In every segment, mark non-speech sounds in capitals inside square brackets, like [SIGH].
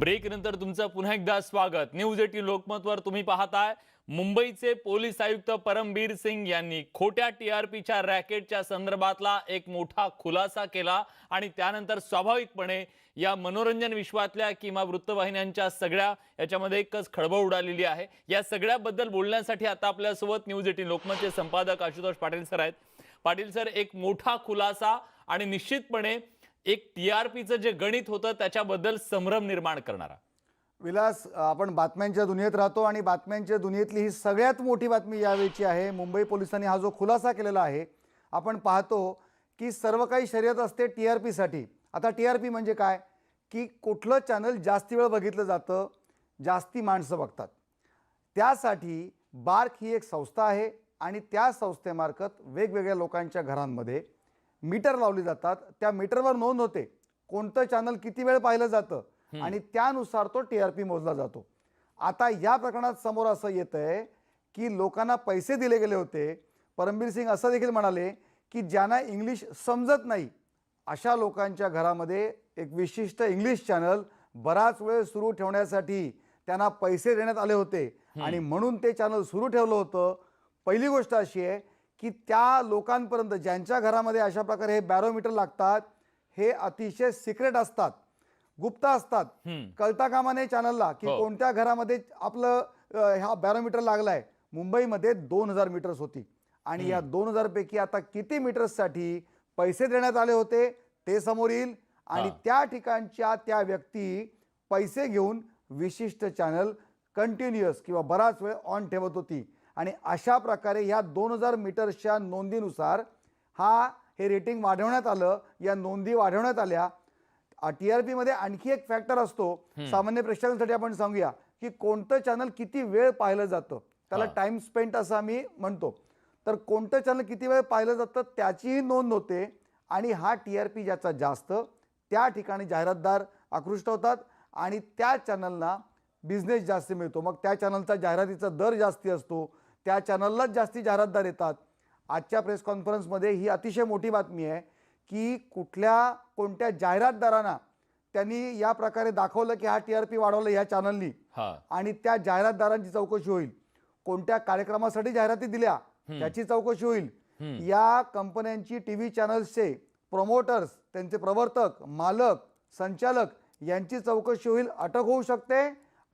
Break नंतर तुमचं पुन्हा एकदा स्वागत. न्यूज एटीन लोकमतवर तुम्ही पाहताय. मुंबईचे पोलीस आयुक्त परमबीर सिंग यांनी खोट्या टी आर पीच्या रॅकेटच्या संदर्भातला एक मोठा खुलासा केला आणि त्यानंतर स्वाभाविकपणे या मनोरंजन विश्वातल्या किंवा वृत्तवाहिन्यांच्या सगळ्या याच्यामध्ये एकच खळबळ उडालेली आहे. या सगळ्याबद्दल बोलण्यासाठी आता आपल्यासोबत न्यूज एटीन लोकमतचे संपादक आशुतोष पाटील सर आहेत. पाटील सर एक मोठा खुलासा आणि निश्चितपणे एक टी आर पीचं जे गणित होतं त्याच्याबद्दल संभ्रम निर्माण करणारा. विलास आपण बातम्यांच्या दुनियेत राहतो आणि बातम्यांच्या दुनियेतली ही सगळ्यात मोठी बातमी यावेळीची आहे. मुंबई पोलिसांनी हा जो खुलासा केलेला आहे आपण पाहतो की सर्व काही शर्यत असते टी आर पीसाठी आता टी आर पी म्हणजे काय? की कुठलं चॅनल जास्ती वेळ बघितलं जातं जास्ती माणसं बघतात. त्यासाठी बार्क ही एक संस्था आहे आणि त्या संस्थेमार्फत वेगवेगळ्या लोकांच्या घरांमध्ये मीटर लावली जातात. त्या मीटरवर नोंद होते. कोणतं चॅनल किती वेळ पाहिलं जातं? आणि त्यानुसार तो टी आर पी मोजला जातो. आता या प्रकरणात समोर असं येत आहे की लोकांना पैसे दिले गेले होते. परमबीर सिंग असं देखील म्हणाले की ज्यांना इंग्लिश समजत नाही अशा लोकांच्या घरामध्ये एक विशिष्ट इंग्लिश चॅनल बराच वेळ सुरू ठेवण्यासाठी त्यांना पैसे देण्यात आले होते. आणि म्हणून ते चॅनल सुरू ठेवलं होतं. पहिली गोष्ट अशी आहे की त्या लोकांपर्यंत ज्यांच्या घरामध्ये अशा प्रकारे हे बॅरोमीटर लागतात हे अतिशय सिक्रेट असतात गुप्त असतात. कळता कामा नये चॅनलला की हो. कोणत्या घरामध्ये आपलं हा बॅरोमीटर लागलाय. मुंबईमध्ये दोन हजार मीटर्स होती. आणि या दोन हजार पैकी आता किती मीटर्ससाठी पैसे देण्यात आले होते ते समोर येईल. आणि. त्या ठिकाणच्या त्या व्यक्ती पैसे घेऊन विशिष्ट चॅनल कंटिन्युअस किंवा बराच वेळ ऑन ठेवत होती. आणि अशा प्रकारे ह्या दोन हजार मीटर्सच्या नोंदीनुसार हा हे रेटिंग वाढवण्यात आलं. या नोंदी वाढवण्यात आल्या. टी आरमध्ये आणखी एक फॅक्टर असतो. सामान्य प्रेक्षकांसाठी आपण सांगूया की कोणतं चॅनल किती वेळ पाहिलं जातं. त्याला. टाइम स्पेंट असं आम्ही म्हणतो. तर कोणतं चॅनल किती वेळ पाहिलं जातं त्याचीही नोंद होते आणि हा टी आर पी ज्याचा जास्त त्या ठिकाणी जाहिरातदार आकृष्ट होतात आणि त्या चॅनलना बिझनेस जास्त मिळतो. मग त्या चॅनलचा जाहिरातीचा दर जास्ती असतो. त्या चॅनललाच जास्ती जाहिरातदार येतात. आजच्या प्रेस कॉन्फरन्समध्ये ही अतिशय मोठी बातमी आहे की कुठल्या कोणत्या जाहिरातदारांना त्यांनी या प्रकारे दाखवलं की हा टी आर पी वाढवलं या चॅनलनी. आणि त्या जाहिरातदारांची चौकशी होईल. कोणत्या कार्यक्रमासाठी जाहिराती दिल्या त्याची चौकशी होईल. या कंपन्यांची टी व्ही चॅनल्सचे प्रमोटर्स त्यांचे प्रवर्तक मालक संचालक यांची चौकशी होईल अटक होऊ शकते.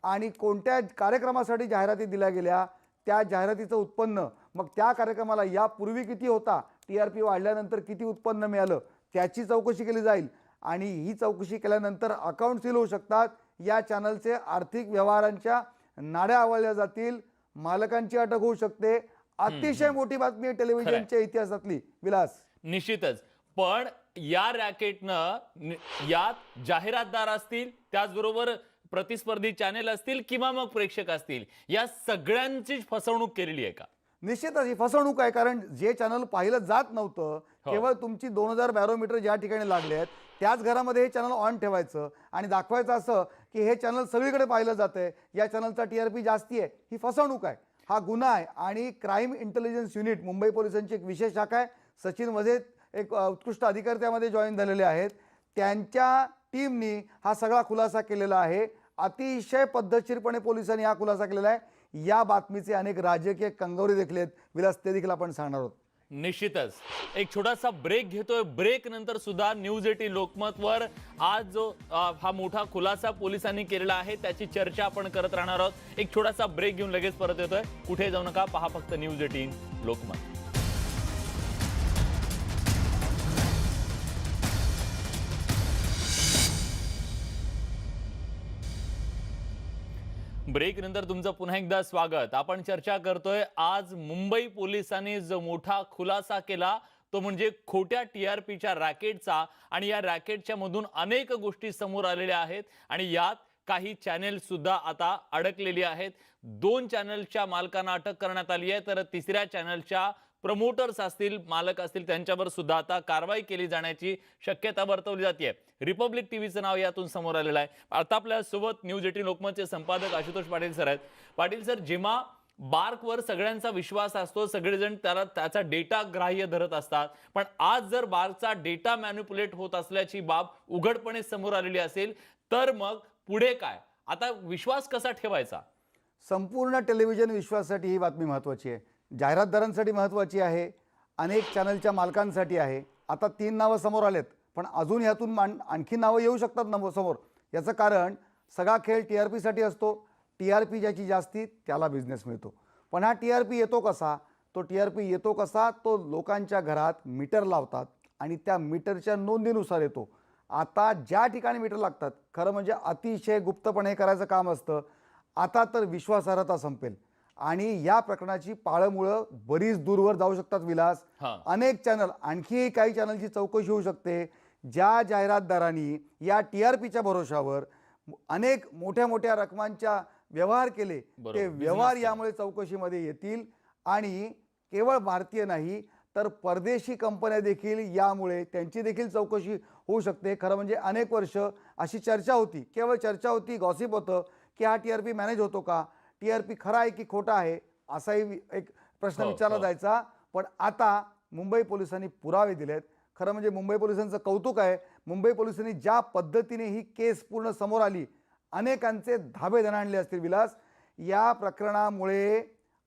आणि कोणत्या कार्यक्रमासाठी जाहिराती दिल्या गेल्या त्या जाहिरातीचं उत्पन्न. मग त्या कार्यक्रमाला यापूर्वी किती होता? टी आर पी वाढल्यानंतर किती उत्पन्न मिळालं? त्याची चौकशी केली जाईल. आणि ही चौकशी केल्यानंतर अकाउंट सील होऊ शकतात. या चॅनलचे आर्थिक व्यवहारांच्या नाड्या आवळल्या जातील. मालकांची अटक होऊ शकते. अतिशय मोठी बातमी आहे टेलिव्हिजनच्या इतिहासातली. विलास. निश्चितच. पण या रॅकेटनं यात जाहिरातदार असतील त्याचबरोबर प्रतिस्पर्धी चॅनेल असतील किंवा मग प्रेक्षक असतील या सगळ्यांची फसवणूक केलेली आहे का? निश्चितच ही फसवणूक आहे कारण जे चॅनल पाहिलं जात नव्हतं केवळ तुमची दोन हजार बॅरोमीटर ज्या ठिकाणी लागले आहेत त्याच घरामध्ये हे चॅनल ऑन ठेवायचं आणि दाखवायचं असं की हे चॅनल सगळीकडे पाहिलं जातंय या चॅनलचा टी आर पी जास्ती आहे. ही फसवणूक आहे. हा गुन्हा आहे आणि क्राईम इंटेलिजन्स युनिट मुंबई पोलिसांची एक विशेष शाखा आहे. सचिन वझे एक उत्कृष्ट अधिकारी त्यामध्ये जॉईन झालेले आहेत. त्यांच्या टीमनी हा सगळा खुलासा केलेला आहे. अतिशय पद्धतशीरपणे पोलिसांनी हा खुलासा केलेला आहे. या बातमीचे अनेक राजकीय कंगोरे देखील आहेत. विलास ते देखील आपण सांगणार आहोत. निश्चितच. एक छोटासा ब्रेक घेतोय. ब्रेक नंतर सुद्धा न्यूज एटी लोकमतवर आज जो हा मोठा खुलासा पोलिसांनी केलेला आहे. त्याची चर्चा आपण करत राहणार आहोत. एक छोटासा ब्रेक घेऊन लगेच परत येतोय. कुठे जाऊ नका. पहा फक्त न्यूज एटीन लोकमत. ब्रेक नंतर तुमचं पुन्हा एकदा स्वागत. आपण चर्चा करतोय आज मुंबई पोलिसांनी जो मोठा खुलासा केला तो म्हणजे खोट्या टी आर पीच्या रॅकेटचा आणि या रॅकेटच्या मधून अनेक गोष्टी समोर आलेल्या आहेत आणि यात काही चॅनेल सुद्धा आता अडकलेली आहेत. दोन चॅनलच्या मालकांना अटक करण्यात आली आहे तर तिसऱ्या चॅनलच्या प्रमोटर्स असतील मालक असतील त्यांच्यावर सुद्धा आता कारवाई केली जाण्याची शक्यता वर्तवली जाते रिपब्लिक टीव्हीचं नाव यातून समोर आलेलं आहे. आता आपल्यासोबत न्यूज एटीन लोकमतचे संपादक आशुतोष पाटील सर आहेत. पाटील सर जेव्हा बार्कवर सगळ्यांचा विश्वास असतो सगळेजण त्याला त्याचा डेटा ग्राह्य धरत असतात. पण आज जर बार्कचा डेटा मॅन्युपुलेट होत असल्याची बाब उघडपणे समोर आलेली असेल तर मग पुढे काय? आता विश्वास कसा ठेवायचा? संपूर्ण टेलिव्हिजन विश्वासासाठी ही बातमी महत्वाची आहे. जाहिरातदारांसाठी महत्त्वाची आहे अनेक चॅनलच्या मालकांसाठी आहे. आता तीन नावं समोर आलेत पण अजून ह्यातून मान आणखी नावं येऊ शकतात ना समोर? याचं कारण सगळा खेळ टी आर पीसाठी असतो. टी आर पी ज्याची जास्ती त्याला बिझनेस मिळतो. पण हा टी आर पी येतो कसा? तो टी आर पी येतो कसा? तो लोकांच्या घरात मीटर लावतात आणि त्या मीटरच्या नोंदीनुसार येतो. आता ज्या ठिकाणी मीटर लागतात खरं म्हणजे अतिशय गुप्तपणे करायचं काम असतं. आता तर विश्वासार्हता संपेल. आणि या प्रकरणाची पाळंमुळं बरीच दूरवर जाऊ शकतात विलास. अनेक चॅनल आणखी काही चॅनलची चौकशी होऊ शकते. ज्या जाहिरातदारांनी या टी आर पीच्या भरोशावर अनेक मोठ्या मोठ्या रकमांच्या व्यवहार केले ते व्यवहार. यामुळे चौकशीमध्ये येतील आणि केवळ भारतीय नाही तर परदेशी कंपन्या देखील यामुळे त्यांची देखील चौकशी होऊ शकते. खरं म्हणजे अनेक वर्ष अशी चर्चा होती. केवळ चर्चा होती गॉसिप होतं की हा टी आर पी मॅनेज होतो का? टी आर पी खरा आहे की खोटा आहे असाही एक प्रश्न हो, विचारला हो. जायचा पण आता मुंबई पोलिसांनी पुरावे दिलेत खरं म्हणजे मुंबई पोलिसांचं कौतुक आहे मुंबई पोलिसांनी ज्या पद्धतीने ही केस पूर्ण समोर आली अनेकांचे धाबे दणाणले असतील विलास या प्रकरणामुळे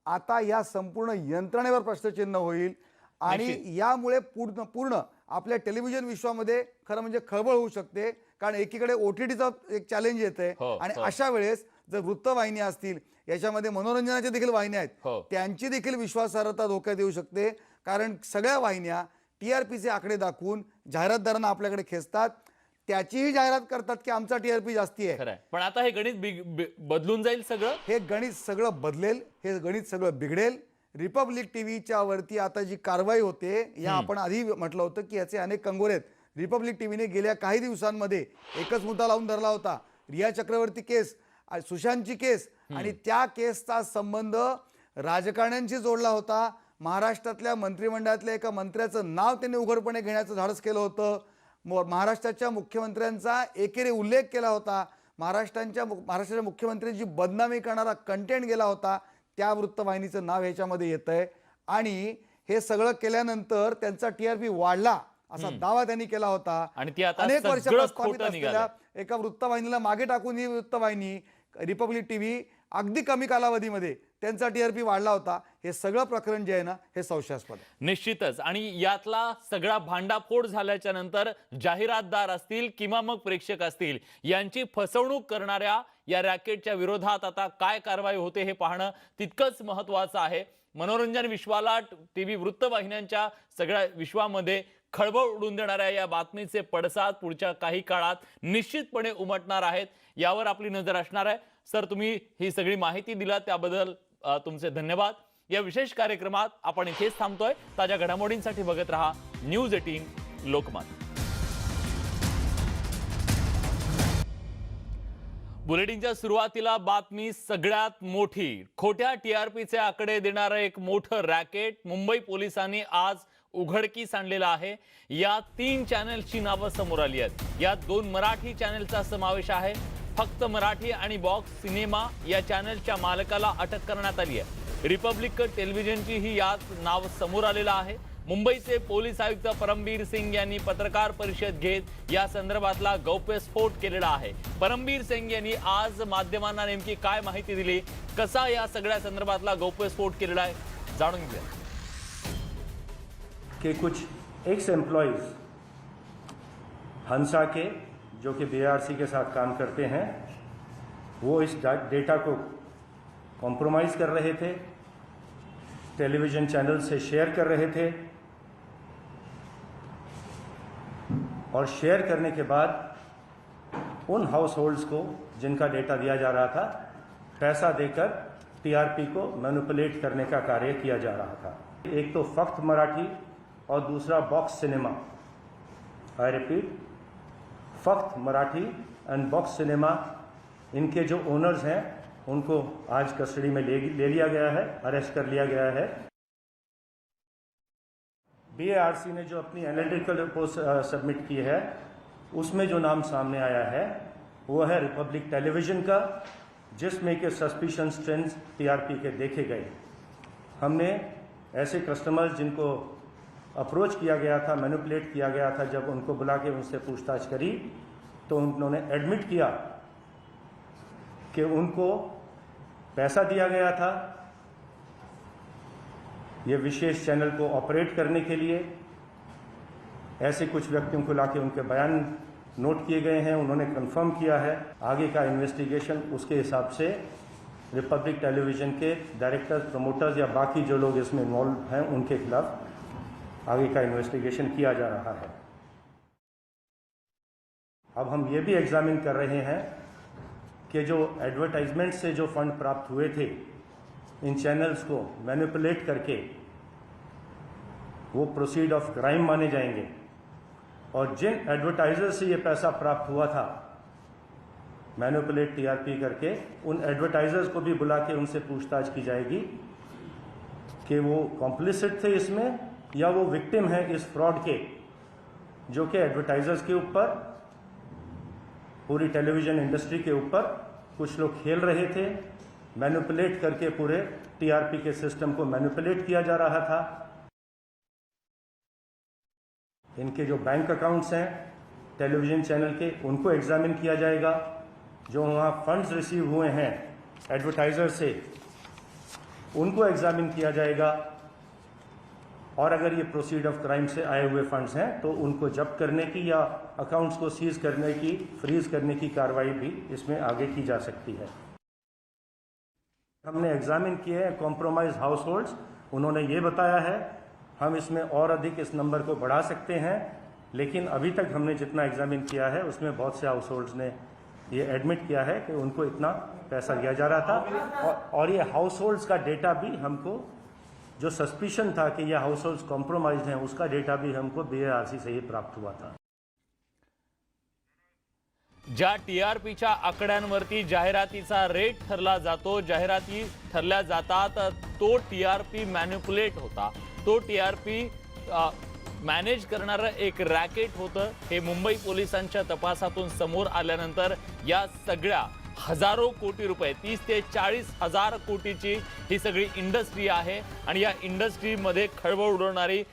आता या संपूर्ण यंत्रणेवर प्रश्नचिन्ह होईल आणि. यामुळे पूर्ण पूर्ण आपल्या टेलिव्हिजन विश्वामध्ये खरं म्हणजे खळबळ होऊ शकते कारण एकीकडे ओ टी टीचं एक चॅलेंज येते हो, आणि हो. अशा वेळेस जर वृत्तवाहिन्या असतील याच्यामध्ये मनोरंजनाच्या देखील वाहिन्या आहेत हो. त्यांची देखील विश्वासार्हता धोक्यात येऊ शकते. कारण सगळ्या वाहिन्या टी आर पीचे आकडे दाखवून जाहिरातदारांना आपल्याकडे खेचतात. त्याचीही जाहिरात करतात की आमचा टी आर पी जास्ती आहे. पण आता हे गणित बदलून जाईल सगळं? हे गणित सगळं बदलेल हे गणित सगळं बिघडेल. रिपब्लिक टीव्हीच्या वरती आता जी कारवाई होते या आपण आधी म्हटलं होतं की याचे अनेक कंगोरे आहेत. रिपब्लिक टीव्हीने गेल्या काही दिवसांमध्ये एकच मुद्दा लावून धरला होता. रिया चक्रवर्ती केस. सुशांतची केस. आणि त्या केसचा संबंध राजकारण्यांशी जोडला होता. महाराष्ट्रातल्या मंत्रिमंडळातल्या एका मंत्र्याचं नाव त्यांनी उघडपणे घेण्याचं धाडस केलं होतं. महाराष्ट्राच्या मुख्यमंत्र्यांचा एकेरी उल्लेख केला होता. महाराष्ट्रांच्या महाराष्ट्राच्या मुख्यमंत्र्यांची बदनामी करणारा कंटेंट गेला होता. त्या वृत्तवाहिनीचं नाव ह्याच्यामध्ये येत आहे आणि हे सगळं केल्यानंतर त्यांचा टीआरपी वाढला असा दावा त्यांनी केला होता. आणि ती आता अनेक वर्ष खोटं असलेल्या. एका वृत्तवाहिनीला मागे टाकून ही वृत्तवाहिनी रिपब्लिक टीव्ही अगदी कमी कालावधीमध्ये त्यांचा टीआरपी वाढला होता. हे सगळं प्रकरण जे आहे ना हे संशयास्पद निश्चितच. आणि यातला सगळा भांडाफोड झाल्याच्यानंतर जाहिरातदार असतील किंवा मग प्रेक्षक असतील यांची फसवणूक करणाऱ्या या रॅकेटच्या विरोधात आता काय कारवाई होते हे पाहणं तितकंच महत्वाचं आहे. मनोरंजन विश्वाला टीव्ही वृत्तवाहिन्यांच्या सगळ्या विश्वामध्ये खळबळ उडून देणाऱ्या या बातमीचे पडसाद पुढच्या काही काळात निश्चितपणे उमटणार आहेत. यावर आपली नजर असणार आहे. सर तुम्ही ही सगळी माहिती दिलात त्याबद्दल तुमचे धन्यवाद. या विशेष कार्यक्रमात आपण इथेच थांबतोय. ताज्या घडामोडींसाठी बघत रहा न्यूज एटीन लोकमत. बुलेटिनच्या सुरुवातीला बातमी सगळ्यात मोठी. खोट्या टीआरपीचे आकडे देणारं एक मोठं रॅकेट मुंबई पोलिसांनी आज उघडकीस आणलेलं आहे. या तीन चॅनेलची नावं समोर आली आहेत. यात दोन मराठी चॅनेलचा समावेश आहे. फक्त मराठी आणि बॉक्स सिनेमा या चॅनलच्या मालकाला अटक करण्यात आली आहे. रिपब्लिक टेलिव्हिजनची ही यात नाव समोर आलेलं आहे. मुंबईचे पोलीस आयुक्त परमबीर सिंग यांनी पत्रकार परिषद घेत या संदर्भातला गौप्यस्फोट केलेला आहे. परमबीर सिंग यांनी आज माध्यमांना नेमकी काय माहिती दिली? कसा या सगळ्या संदर्भातला गौप्यस्फोट केलेला आहे? जाणून घेऊया. के कुछ एक्स एम्प्लॉईज हंसा के जो कि बीआरसी के साथ काम करते हैं, वो इस डेटा को कॉम्प्रोमाइज़ कर रहे थे, टेलीविज़न चैनल से शेयर कर रहे थे और शेयर करने के बाद उन हाउस होल्ड्स को जिनका डेटा दिया जा रहा था, पैसा देकर टीआरपी को मैनिपुलेट करने का कार्य किया जा रहा था। एक तो फक्त मराठी और दूसरा बॉक्स सिनेमा आई रिपीट फक्त मराठी एंड बॉक्स सिनेमा इनके जो ओनर्स हैं, उनको आज कस्टडी में ले ले लिया गया है अरेस्ट कर लिया गया है। बीएआरसी ने जो अपनी एनालिटिकल रिपोर्ट सबमिट की है, उसमें जो नाम सामने आया है, वो है रिपब्लिक टेलीविज़न का, जिसमें कि सस्पिशन ट्रेंड्स टीआरपी के देखे गए। हमने ऐसे कस्टमर्स जिनको अप्रोच किया गया था मैनिपुलेट किया गया था, जब उनको बुला के उनसे पूछताछ करी तो उन्होंने एडमिट किया कि उनको पैसा दिया गया था। ये विशेष चैनल को ऑपरेट करने के लिए ऐसे कुछ व्यक्तियों को लाके उनके बयान नोट किए गए हैं, उन्होंने कंफर्म किया है। आगे का इन्वेस्टिगेशन उसके हिसाब से रिपब्लिक टेलीविज़न के डायरेक्टर्स प्रमोटर्स या बाकी जो लोग इसमें इन्वॉल्व हैं, उनके खिलाफ आगे का इन्वेस्टिगेशन किया जा रहा है। अब हम ये भी एग्जामिन कर रहे हैं कि जो एडवर्टाइजमेंट से जो फंड प्राप्त हुए थे, इन चैनल्स को मैनिपुलेट करके वो प्रोसीड ऑफ़ क्राइम माने जाएँगे। और जिन एडवर्टाइजर से ये पैसा प्राप्त हुआ था मैनिपुलेट टीआरपी करके, उन एडवर्टाइजर्स को भी बुला के उनसे पूछताछ की जाएगी कि वो कॉम्प्लिसिट थे इसमें या वो विक्टिम है इस फ्रॉड के, जो कि एडवर्टाइजर्स के ऊपर, पूरी टेलीविज़न इंडस्ट्री के ऊपर कुछ लोग खेल रहे थे मैनिपुलेट करके पूरे टीआरपी के सिस्टम को मैनिपुलेट किया जा रहा था। इनके जो बैंक अकाउंट्स हैं टेलीविज़न चैनल के, उनको एग्जामिन किया जाएगा। जो वहाँ फंड्स रिसीव हुए हैं एडवर्टाइजर से, उनको एग्जामिन किया जाएगा। और अगर ये प्रोसीड ऑफ़ क्राइम से आए हुए फंड्स हैं तो उनको जब्त करने की या अकाउंट्स को सीज करने की फ्रीज करने की कार्रवाई भी इसमें आगे की जा सकती है। हमने एग्जामिन किए हैं कॉम्प्रोमाइज हाउस होल्ड्स उन्होंने ये बताया है हम इसमें और अधिक इस नंबर को बढ़ा सकते हैं लेकिन अभी तक हमने जितना एग्जामिन किया है उसमें बहुत से हाउस होल्ड्स ने ये एडमिट किया है कि उनको इतना पैसा दिया जा रहा था। और, और ये हाउस होल्ड्स का डेटा भी हमको जो सस्पिशन था कि यह हाउस होल्ड्स कॉम्प्रोमाइज हैं उसका डेटा भी हमको बीएआरसी से ही प्राप्त हुआ था। ज्या टी आर पीच्या आकड्यांवरती जाहिरातीचा रेट ठरला जातो जाहिराती ठरल्या जातात तो टी आर पी मॅन्युप्युलेट होता. तो टी आर पी मॅनेज करणारं एक रॅकेट होतं हे मुंबई पोलिसांच्या तपासातून समोर आल्यानंतर या सगळ्या हजारो कोटी रुपये तीस ते चाळीस हजार कोटीची ही सगळी इंडस्ट्री आहे. आणि या इंडस्ट्रीमध्ये खळबळ उडवणारी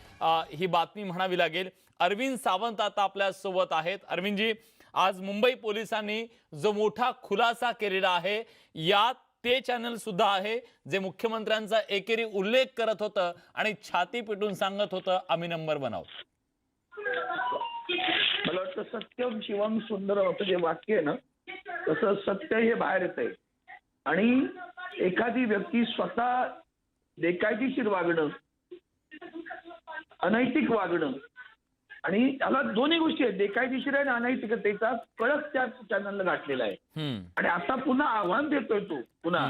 ही बातमी म्हणावी लागेल. अरविंद सावंत आता आपल्यासोबत आहेत. अरविंदजी आज मुंबई पोलिसांनी जो मोठा खुलासा केलेला आहे यात ते चॅनल सुद्धा आहे जे मुख्यमंत्र्यांचा एकेरी उल्लेख करत होतं आणि छाती पिटून सांगत होतं आम्ही नंबर बनाव मला वाटतं सत्यम शिवम सुंदर असं जे वाक्य आहे ना तसं सत्य हे बाहेर येत आहे आणि एखादी व्यक्ती स्वतः बेकायदेशीर वागणं अनैतिक वागणं आणि त्याला दोन्ही गोष्टी आहेत. बेकायदेशीर आणि अनैतिकतेचा कळस त्या चॅनलला घातलेला आहे. आणि आता पुन्हा आव्हान देतोय तो पुन्हा.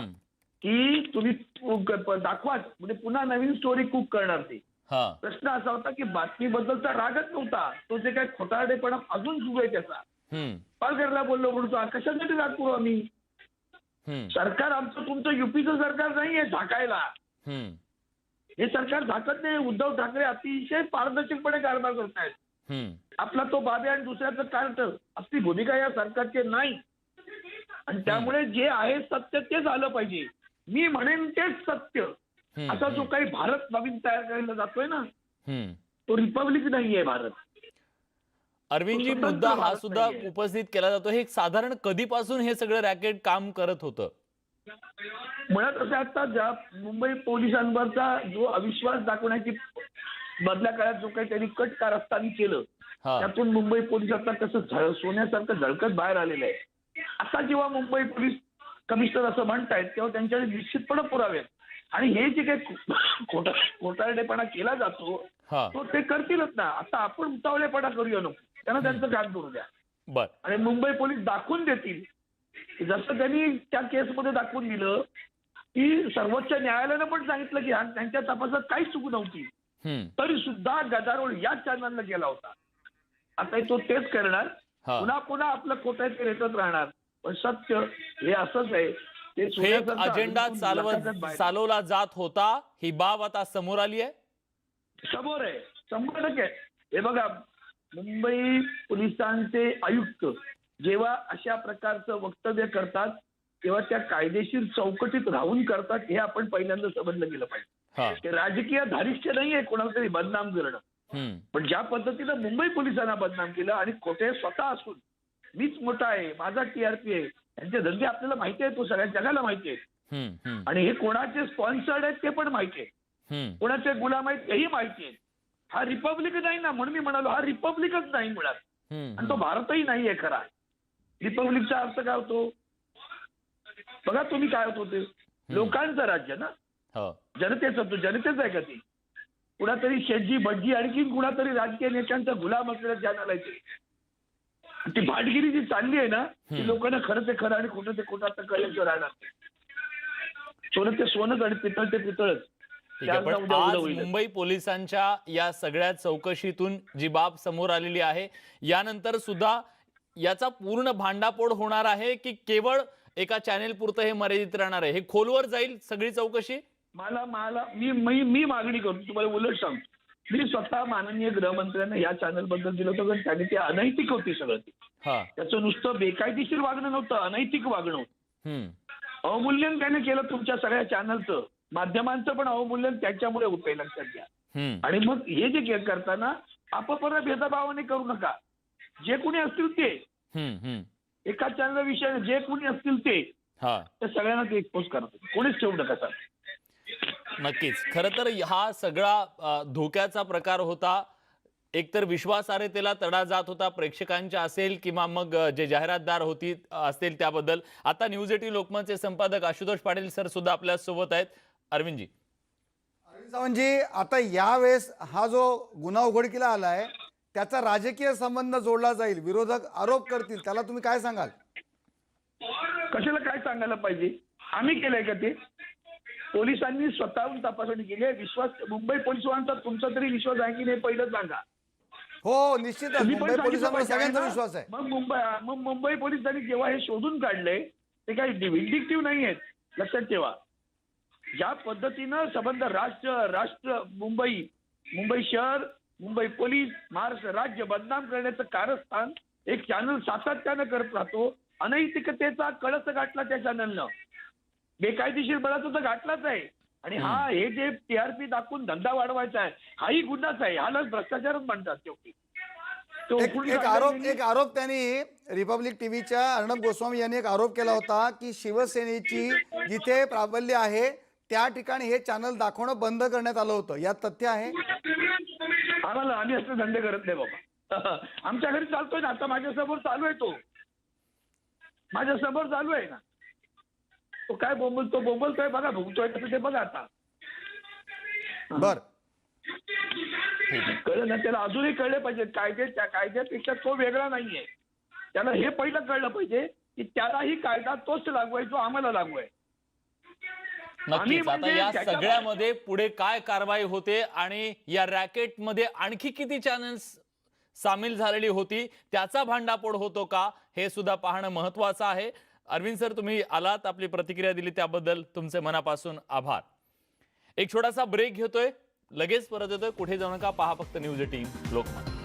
की तुम्ही दाखवा म्हणजे पुन्हा नवीन स्टोरी कुक करणार ती. प्रश्न असा होता की बातमीबद्दलचा रागच नव्हता. तो जे काय खोटारडेपणा अजून सुरू आहे त्याचा. पालघरला बोललो म्हणतो कशासाठी राग करू आम्ही सरकार आमचं तुमचं युपीचं सरकार नाहीये झाकायला. हे सरकार झाकत नाही. उद्धव ठाकरे अतिशय पारदर्शकपणे कारभार करत आहेत आपला तो बाबे आणि दुसऱ्याचं कार्ट असली भूमिका या सरकारची नाही. आणि त्यामुळे जे आहे सत्य ते झालं पाहिजे. मी म्हणेन तेच सत्य. आता जो काही भारत नवीन तयार करायला जातोय ना. तो रिपब्लिक नाहीये भारत. अरविंदजी मुद्दा हा सुद्धा. उपस्थित केला जातो. हे साधारण कधीपासून हे सगळं रॅकेट काम करत होतं? मुळात असं आता ज्या मुंबई पोलिसांवरचा जो अविश्वास दाखवण्याची मधल्या काळात जो काही त्यांनी कट कारस्थानी केलं त्यातून मुंबई पोलीस आता कसं झळ सोन्यासारखं झळकत बाहेर आलेलं आहे. आता जेव्हा मुंबई पोलीस कमिशनर असं म्हणतायत तेव्हा त्यांच्याकडे निश्चितपणे पुरावे. आणि हे जे काही खोटा खोटारडेपणा केला जातो तो ते करतीलच ना. आता आपण उतावळेपणा करूया नको. त्यांना त्यांचं काम करू द्या. बर. आणि मुंबई पोलीस दाखवून देतील. जसं त्यांनी त्या केसमध्ये दाखवून दिलं की सर्वोच्च न्यायालयानं पण सांगितलं की त्यांच्या तपासात काहीच चूक नव्हती. तरी सुद्धा गदारोळ या चॅनलला गेला होता. आता तो तेच करणार. पुन्हा पुन्हा आपलं खोट्याचे रेटत राहणार. पण सत्य हे असंच आहे. ते अजेंडा चालवला जात होता. ही बाब आता समोर आली आहे? समोर आहे. शंभर टक्के. हे बघा मुंबई पोलिसांचे आयुक्त जेव्हा अशा प्रकारचं वक्तव्य करतात तेव्हा त्या कायदेशीर चौकटीत राहून करतात हे आपण पहिल्यांदा समजलं गेलं पाहिजे. ते राजकीय धारिष्य नाहीये कोणाला तरी बदनाम करणं. पण ज्या पद्धतीनं मुंबई पोलिसांना बदनाम केलं आणि खोटे स्वतः असून मीच मोठा आहे माझा टीआरपी आहे यांचे धंदे आपल्याला माहिती आहे तो सगळ्या जगाला माहिती आहे आणि हे कोणाचे स्पॉन्सर्ड आहेत ते पण माहिती आहे. कोणाचे गुलाम आहेत तेही माहिती आहे हा रिपब्लिक नाही ना म्हणून मी म्हणालो हा रिपब्लिकच नाही मुळात. आणि तो भारतही नाहीये खरा. रिपब्लिकचा अर्थ काय होतो? बघा तुम्ही काय होतो ते लोकांचं राज्य ना. हो. जनतेचं तो जनतेच आहे का ती? कुणातरी शेटजी भटजी आणखी कुणातरी राजकीय नेत्यांचा गुलाम असलेल्या चॅनल आहे. ते भाटगिरी जी चालली आहे ना ती लोकांना खरं ते खरं आणि खोटं ते खोटं आता कळल्याशिवाय राहणार. सोनं ते सोनच आणि पितळ ते पितळच. ठीक आहे त्याला पण आज. मुंबई पोलिसांच्या या सगळ्या चौकशीतून जी बाब समोर आलेली आहे यानंतर सुद्धा याचा पूर्ण भांडाफोड होणार आहे की केवळ एका चॅनेल पुरतं हे मर्यादित राहणार आहे? हे खोलवर जाईल सगळी चौकशी? मला मला मी मी मी मागणी करतो तुम्हाला उलट सांगतो. मी स्वतः माननीय गृहमंत्र्यांना या चॅनलबद्दल दिलं होतं कारण त्यांनी ते अनैतिक होती सगळं ती. हा. त्याचं नुसतं बेकायदेशीर वागणं नव्हतं अनैतिक वागणं होतं. अवमूल्यन त्याने केलं तुमच्या सगळ्या चॅनलचं माध्यमांचं पण अवमूल्यन त्याच्यामुळे होतंय लक्षात घ्या. आणि मग हे जे करताना आपापल्या भेदभावाने करू नका. जे कोणी असतील ते. एका चॅनल विषय जे कोणी असतील ते. हा. सगळ्यांना ते एक्सपोज करतात. कोणीच ठेवू नका सर. नक्कीच. खर तर हा सगळा धोक्याचा प्रकार होता. एकतर विश्वासार्हतेला तडा जात होता प्रेक्षकांच्या असेल किंवा मग जे जाहिरातदार होती असतील त्याबद्दल. आता न्यूज एटी लोकमतचे संपादक आशुतोष पाटील सर सुद्धा आपल्यासोबत आहेत. अरविंदजी. अरविंद सावंतजी आता यावेळेस हा जो गुन्हा उघडकीला आलाय त्याचा राजकीय संबंध जोडला जाईल विरोधक आरोप करतील त्याला तुम्ही काय सांगाल? कशाला काय सांगायला पाहिजे? आम्ही केलंय का ते? पोलिसांनी स्वतःहून तपासणी केली आहे. विश्वास मुंबई पोलिसांचा तुमचा तरी विश्वास आहे की नाही पहिलं सांगा. हो निश्चितच. पण मुंबई पोलिसांवर सगळ्यांचा आहे? विश्वास आहे. मग मुंबई मग मुंबई पोलिसांनी जेव्हा हे शोधून काढले ते काही विंडिक्टिव्ह नाही आहेत लक्षात ठेवा. ज्या पद्धतीनं संबंध राष्ट्र राष्ट्र मुंबई मुंबई शहर मुंबई पोलीस महाराष्ट्र राज्य बदनाम करण्याचं कारस्थान एक चॅनल सातत्यानं करत राहतो. अनैतिकतेचा कळस गाठला त्या चॅनलनं बेकायदेशीर बळाचा तर गाठलाच आहे. आणि हा हे जे टीआरपी दाखवून धंदा वाढवायचा आहे हाही गुन्हाच आहे. ह्याला भ्रष्टाचारच म्हणतात शेवटी. तो एक एक आरोप. एक आरोप त्यांनी रिपब्लिक टीव्हीच्या अर्णब गोस्वामी यांनी एक आरोप केला होता की शिवसेनेची जिथे प्राबल्य आहे त्या ठिकाणी हे चॅनल दाखवणं बंद करण्यात आलं होतं. यात तथ्य आहे? आम्हाला आम्ही असले धंदे करत नाही बाबा. [LAUGHS] आमच्या घरी चालतोय ना. आता माझ्यासमोर चालू आहे तो. माझ्यासमोर चालू आहे ना. तो काय बोंबलतो बोंबलतोय बघा भुगतोय कसं ते बघा आता. बर. कळलं ना? त्याला अजूनही कळले पाहिजे. कायदे त्या कायद्यापेक्षा तो वेगळा नाहीये. त्याला हे पहिलं कळलं पाहिजे की त्यालाही कायदा तोच लागू आहे जो आम्हाला लागू आहे. नक्कीच. आता म्हणजे या सगळ्यामध्ये पुढे काय कारवाई होते आणि या रॅकेटमध्ये आणखी किती चॅनल्स सामील झालेली होती त्याचा भांडाफोड होतो का हे सुद्धा पाहणं महत्वाचं आहे. अरविंद सर तुम्ही आलात आपली प्रतिक्रिया दिली त्याबद्दल तुमचे मनापासून आभार. एक छोटासा ब्रेक घेतोय लगेच परत येतोय. कुठे जाऊ नका पहा फक्त न्यूज एटीन लोकमत.